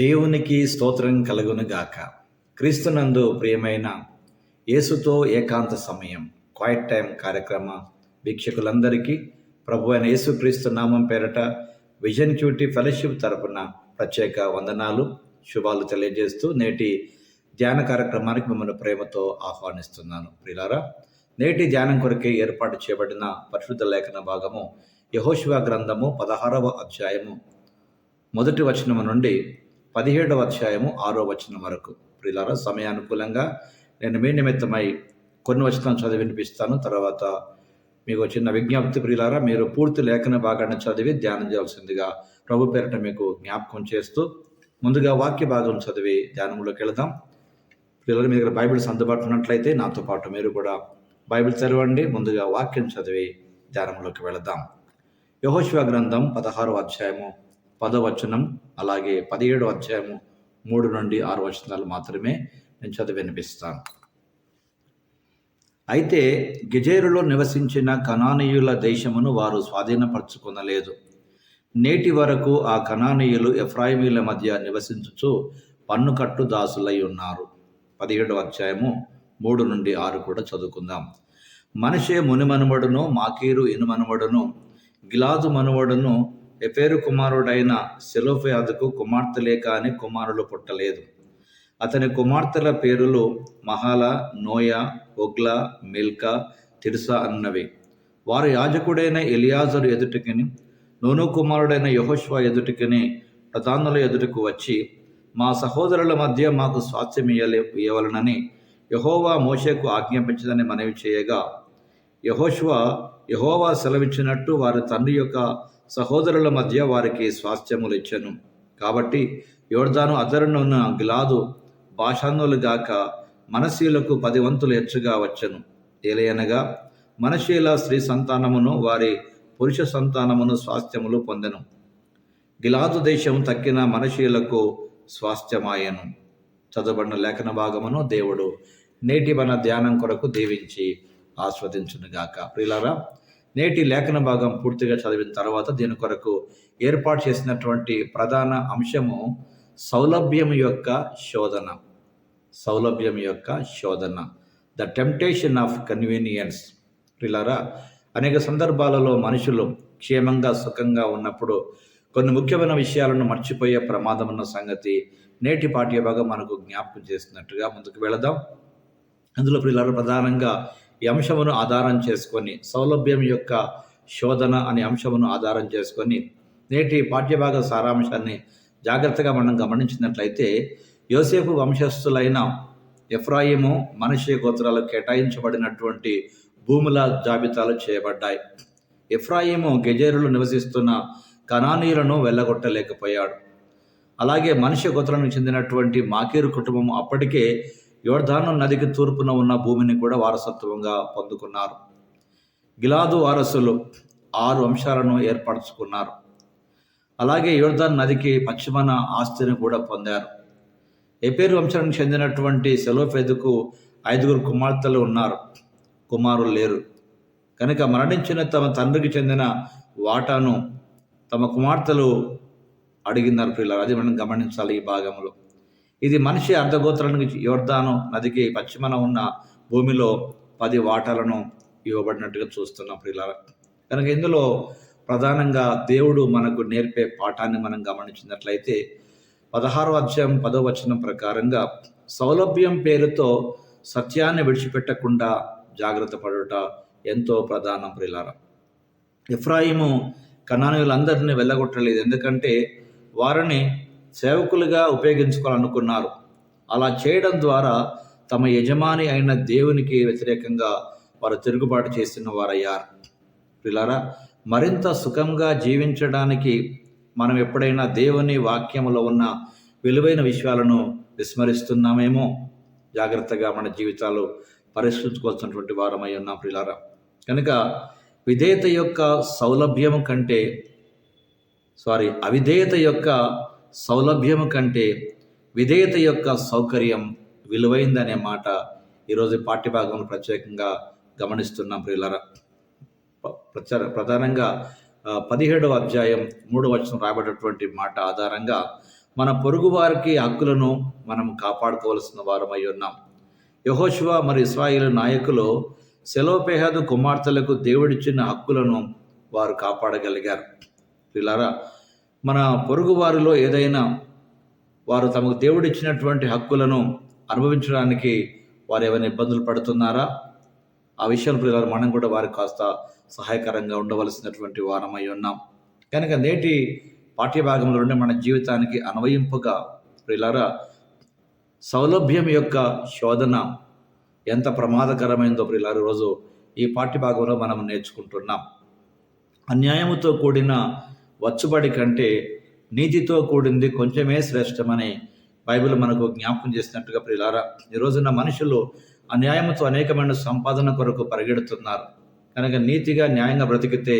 దేవునికి స్తోత్రం కలుగునుగాక. క్రీస్తునందు ప్రియమైన యేసుతో ఏకాంత సమయం క్వైట్ టైం కార్యక్రమ వీక్షకులందరికీ ప్రభు అయిన యేసుక్రీస్తు నామం పేరట విజన్ క్యూటీ ఫెలోషిప్ తరపున ప్రత్యేక వందనాలు శుభాలు తెలియజేస్తూ నేటి ధ్యాన కార్యక్రమానికి మిమ్మల్ని ప్రేమతో ఆహ్వానిస్తున్నాను. ప్రియులారా నేటి ధ్యానం కొరకే ఏర్పాటు చేయబడిన పరిశుద్ధ లేఖన భాగము యహోశివ గ్రంథము పదహారవ అధ్యాయము మొదటి వచనము నుండి పదిహేడవ అధ్యాయము ఆరో వచనం వరకు. ప్రిలారా సమయానుకూలంగా నేను మీ నిమిత్తమై కొన్ని వచనాలు చదివి వినిపిస్తాను. తర్వాత మీకు చిన్న విజ్ఞప్తి ప్రియులారా మీరు పూర్తి లేఖన భాగాన్ని చదివి ధ్యానం చేయాల్సిందిగా ప్రభు పేరిట మీకు జ్ఞాపకం చేస్తూ ముందుగా వాక్య భాగం చదివి ధ్యానంలోకి వెళదాం. పిల్లలు మీ దగ్గర బైబిల్స్ అందుబాటులో ఉన్నట్లయితే నాతో పాటు మీరు కూడా బైబిల్ చదవండి. ముందుగా వాక్యం చదివి ధ్యానంలోకి వెళదాం. యహోశివ గ్రంథం పదహారో అధ్యాయము పదవచనం అలాగే పదిహేడు అధ్యాయము మూడు నుండి ఆరు వచనాలు మాత్రమే నేను చదివి వినిపిస్తాను. అయితే గిజేరులో నివసించిన కనానీయుల దేశమును వారు స్వాధీనపరచుకొనలేదు. నేటి వరకు ఆ కనానీయులు ఎఫ్రాయిమీల మధ్య నివసించుచు పన్నుకట్టు దాసులై ఉన్నారు. పదిహేడవ అధ్యాయము మూడు నుండి ఆరు కూడా చదువుకుందాం. మనిషే మునిమనుమడును మాకీరు ఇనుమనుమడును గిలాదు మనుమడును ఎఫేరు కుమారుడైన సెలోఫయాదుకు కుమార్తెలే అని కుమారులు పుట్టలేదు. అతని కుమార్తెల పేరులు మహాల నోయ ఒగ్లా మిల్కా తిర్సా అన్నవి. వారు యాజకుడైన ఎలియాజరు ఎదుటికిని నూను కుమారుడైన యహోష్వా ఎదుటికిని ప్రధానుల ఎదుటకు వచ్చి మా సహోదరుల మధ్య మాకు స్వాస్థ్యం ఇయ్యలే ఇవ్వవలనని యహోవా మోషకు ఆజ్ఞాపించదని మనవి చేయగా యహోష్వా యహోవా సెలవిచ్చినట్టు వారి తండ్రి యొక్క సహోదరుల మధ్య వారికి స్వాస్థ్యములు ఇచ్చాను. కాబట్టి యోర్దాను అదరనున్న గిలాదు భాషాన్నులుగాక మనశీలకు పది వంతులు హెచ్చుగా వచ్చను. ఏలయనగా మనశీల స్త్రీ సంతానమును వారి పురుష సంతానమును స్వాస్థ్యములు పొందెను. గిలాదు దేశం తక్కిన మనశీలకు స్వాస్థ్యమాయను. చదవబడిన లేఖన భాగమును దేవుడు నేటి మన ధ్యానం కొరకు దీవించి ఆస్వాదించునుగాక. ప్రియులారా నేటి లేఖన భాగం పూర్తిగా చదివిన తర్వాత దీని కొరకు ఏర్పాటు చేసినటువంటి ప్రధాన అంశము సౌలభ్యం యొక్క శోధన. సౌలభ్యం యొక్క శోధన. ద టెంప్టేషన్ ఆఫ్ కన్వీనియన్స్ పిల్లరా అనేక సందర్భాలలో మనుషులు క్షేమంగా సుఖంగా ఉన్నప్పుడు కొన్ని ముఖ్యమైన విషయాలను మర్చిపోయే ప్రమాదం ఉన్న సంగతి నేటి పాఠ్య భాగం మనకు జ్ఞాపకం చేస్తున్నట్టుగా ముందుకు వెళదాం. అందులో పిల్లలు ప్రధానంగా ఈ అంశమును ఆధారం చేసుకొని సౌలభ్యం యొక్క శోధన అనే అంశమును ఆధారం చేసుకొని నేటి పాఠ్యభాగ సారాంశాన్ని జాగ్రత్తగా మనం గమనించినట్లయితే యోసేపు వంశస్థులైన ఎఫ్రాయిము మనిషి గోత్రాలకు కేటాయించబడినటువంటి భూముల జాబితాలు చేయబడ్డాయి. ఎఫ్రాయిము గెజేరులు నివసిస్తున్న కనానీయులను వెళ్ళగొట్టలేకపోయాడు అలాగే మనిషి గోత్రానికి చెందినటువంటి మాకీరు కుటుంబం అప్పటికే యోర్ధాను నదికి తూర్పున ఉన్న భూమిని కూడా వారసత్వంగా పొందుకున్నారు. గిలాదు వారసులు ఆరు అంశాలను ఏర్పరచుకున్నారు. అలాగే యోర్ధాన్ నదికి పశ్చిమన ఆస్తిని కూడా పొందారు. ఎపేరు వంశానికి చెందినటువంటి సెలోఫెదుకు ఐదుగురు కుమార్తెలు ఉన్నారు. కుమారులు లేరు. కనుక మరణించిన తమ తండ్రికి చెందిన వాటాను తమ కుమార్తెలు అడిగినారు పిల్లలు అది మనం గమనించాలి ఈ భాగంలో. ఇది మనిషి అర్ధగోత్రానికి యోర్ధాను నదికి పశ్చిమన ఉన్న భూమిలో పది వాటాలను ఇవ్వబడినట్టుగా చూస్తున్నాం ప్రియులారా. కనుక ఇందులో ప్రధానంగా దేవుడు మనకు నేర్పే పాఠాన్ని మనం గమనించినట్లయితే పదహారో అధ్యాయం పదో వచనం ప్రకారంగా సౌలభ్యం పేరుతో సత్యాన్ని విడిచిపెట్టకుండా జాగ్రత్త పడుట ఎంతో ప్రధానం ప్రిలార ఎఫ్రాయిము కణానులందరినీ వెళ్ళగొట్టలేదు. ఎందుకంటే వారిని సేవకులుగా ఉపయోగించుకోవాలనుకున్నారు. అలా చేయడం ద్వారా తమ యజమాని అయిన దేవునికి వ్యతిరేకంగా వారు తిరుగుబాటు చేస్తున్న వారయ్యారు. పిల్లరా మరింత సుఖంగా జీవించడానికి మనం ఎప్పుడైనా దేవుని వాక్యంలో ఉన్న విలువైన విషయాలను విస్మరిస్తున్నామేమో? జాగ్రత్తగా మన జీవితాలు పరిష్కరించుకోవాల్సినటువంటి వారమై ఉన్నాం ప్రిలారా. కనుక విధేయత యొక్క సౌలభ్యం కంటే సారీ అవిధేయత యొక్క సౌలభ్యము కంటే విధేయత యొక్క సౌకర్యం విలువైందనే మాట ఈరోజు పాఠ్యభాగంలో ప్రత్యేకంగా గమనిస్తున్నాం ప్రియులరా. ప్రచార ప్రధానంగా పదిహేడవ అధ్యాయం మూడు వచనం రాబడేటువంటి మాట ఆధారంగా మన పొరుగువారికి హక్కులను మనం కాపాడుకోవాల్సిన వారమై ఉన్నాం. యహోశివ మరి ఇస్రాయిల్ నాయకులు సెలోపేహదు కుమార్తెలకు దేవుడిచ్చిన హక్కులను వారు కాపాడగలిగారు. పిల్లారా మన పొరుగు వారిలో ఏదైనా వారు తమకు దేవుడిచ్చినటువంటి హక్కులను అనుభవించడానికి వారు ఏమైనా ఇబ్బందులు పడుతున్నారా? ఆ విషయాలు పిల్లలు మనం కూడా వారికి కాస్త సహాయకరంగా ఉండవలసినటువంటి వారమై ఉన్నాం. కనుక నేటి పాఠ్యభాగంలో నుండి మన జీవితానికి అన్వయింపుగా ప్రిలారా సౌలభ్యం యొక్క శోధన ఎంత ప్రమాదకరమైందో ప్రిలారు రోజు ఈ పాఠ్యభాగంలో మనం నేర్చుకుంటున్నాం. అన్యాయముతో కూడిన వచ్చుబడి కంటే నీతితో కూడింది కొంచెమే శ్రేష్టమని బైబిల్ మనకు జ్ఞాపకం చేసినట్టుగా ప్రిలారా ఈ రోజున మనుషులు అన్యాయంతో అనేకమైన సంపాదన కొరకు పరిగెడుతున్నారు. కనుక నీతిగా న్యాయంగా బ్రతికితే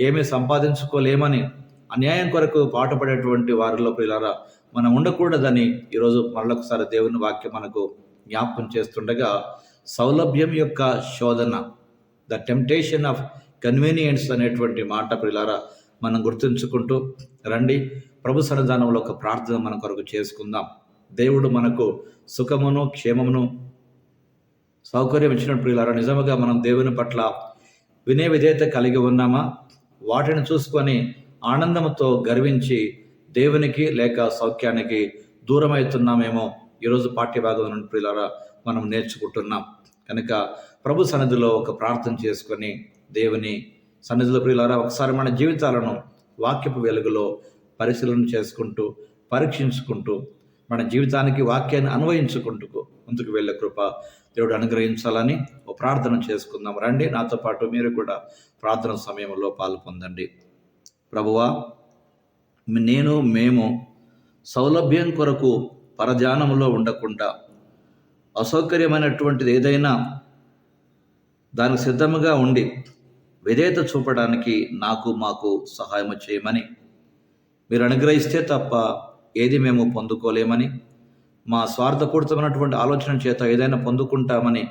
ఏమీ సంపాదించుకోలేమని అన్యాయం కొరకు పాటుపడేటువంటి వారిలో ప్రిలారా మనం ఉండకూడదని ఈరోజు మరొకసారి దేవుని వాక్యం మనకు జ్ఞాపకం చేస్తుండగా సౌలభ్యం యొక్క శోధన ద టెంప్టేషన్ ఆఫ్ కన్వీనియన్స్ అనేటువంటి మాట ప్రిలారా మనం గుర్తుంచుకుంటూ రండి. ప్రభు సన్నిధానంలో ఒక ప్రార్థన మన కొరకు చేసుకుందాం. దేవుడు మనకు సుఖమును క్షేమమును సౌకర్యం ఇచ్చినట్టు ఇలా నిజముగా మనం దేవుని పట్ల వినే విధేయత కలిగి ఉన్నామా? వాటిని చూసుకొని ఆనందంతో గర్వించి దేవునికి లేక సౌఖ్యానికి దూరం అవుతున్నామేమో ఈరోజు పాఠ్యభాగం నుండి ప్రియులారా మనం నేర్చుకుంటున్నాం. కనుక ప్రభు సన్నిధిలో ఒక ప్రార్థన చేసుకొని దేవుని సన్నిధిలో ప్రియులారా ఒకసారి మన జీవితాలను వాక్యపు వెలుగులో పరిశీలన చేసుకుంటూ పరీక్షించుకుంటూ మన జీవితానికి వాక్యాన్ని అన్వయించుకుంటూ ముందుకు వెళ్ళే కృప దేవుడు అనుగ్రహించాలని ఓ ప్రార్థన చేసుకుందాం. రండి నాతో పాటు మీరు కూడా ప్రార్థన సమయంలో పాల్పొందండి ప్రభువా నేను మేము సౌలభ్యం కొరకు పరధ్యానంలో ఉండకుండా అసౌకర్యమైనటువంటిది ఏదైనా దానికి సిద్ధముగా ఉండి విధేయత చూపడానికి నాకు మాకు సహాయం చేయమని. మీరు అనుగ్రహిస్తే తప్ప ఏది మేము పొందుకోలేమని. మా స్వార్థపూరితమైనటువంటి ఆలోచన చేత ఏదైనా పొందుకుంటామని.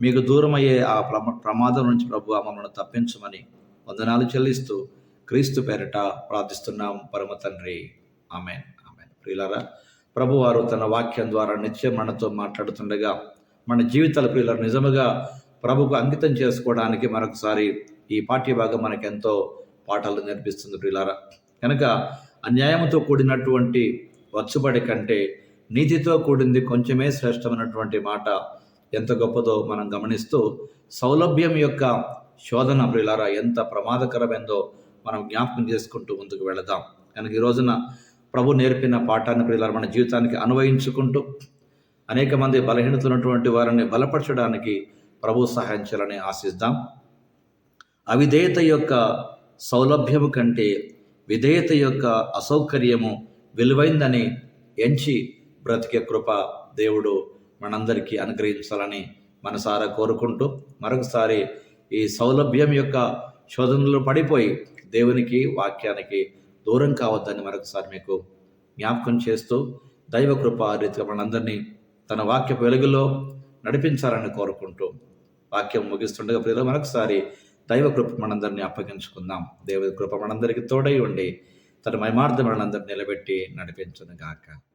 మీకు దూరమయ్యే ఆ ప్రమాదం నుంచి ప్రభు మమ్మల్ని తప్పించమని వందనాలు చెల్లిస్తూ క్రీస్తు పేరిట ప్రార్థిస్తున్నాం. పరమ తండ్రి. ఆమెన్. ఆమెన్. ప్రియులారా ప్రభువారు తన వాక్యం ద్వారా నిత్యం మనతో మాట్లాడుతుండగా మన జీవితాల ప్రియులారు నిజముగా ప్రభుకు అంకితం చేసుకోవడానికి మరొకసారి ఈ పాఠ్యభాగం మనకెంతో పాఠాలు నేర్పిస్తుంది ప్రిలారా కనుక అన్యాయంతో కూడినటువంటి వచ్చుబడి కంటే నీతితో కూడింది కొంచెమే శ్రేష్టమైనటువంటి మాట ఎంత గొప్పదో మనం గమనిస్తూ సౌలభ్యం యొక్క శోధన ప్రిలారా ఎంత ప్రమాదకరమైందో మనం జ్ఞాపకం చేసుకుంటూ ముందుకు వెళదాం. కనుక ఈ రోజున ప్రభు నేర్పిన పాఠాన్ని ప్రియులారా మన జీవితానికి అన్వయించుకుంటూ అనేక మంది బలహీనతున్నటువంటి వారిని బలపరచడానికి ప్రభు సహాయం చేయాలని ఆశిద్దాం. అవిధేయత యొక్క సౌలభ్యము కంటే విధేయత యొక్క అసౌకర్యము విలువైందని ఎంచి బ్రతికే కృప దేవుడు మనందరికీ అనుగ్రహించాలని మనసారా కోరుకుంటూ మరొకసారి ఈ సౌలభ్యం యొక్క శోధనలో పడిపోయి దేవునికి వాక్యానికి దూరం కావద్దని మరొకసారి మీకు జ్ఞాపకం చేస్తూ దైవ కృప రీతిగా మనందరినీ తన వాక్య వెలుగులో నడిపించాలని కోరుకుంటూ వాక్యం ముగిస్తుండగా ప్రియులు మరొకసారి దైవ కృప మనందరినీ అప్పగించుకుందాం. దేవుడి కృప మనందరికీ తోడై ఉండి తన మైమార్థం మనందరినీ నిలబెట్టి నడిపించును గాక.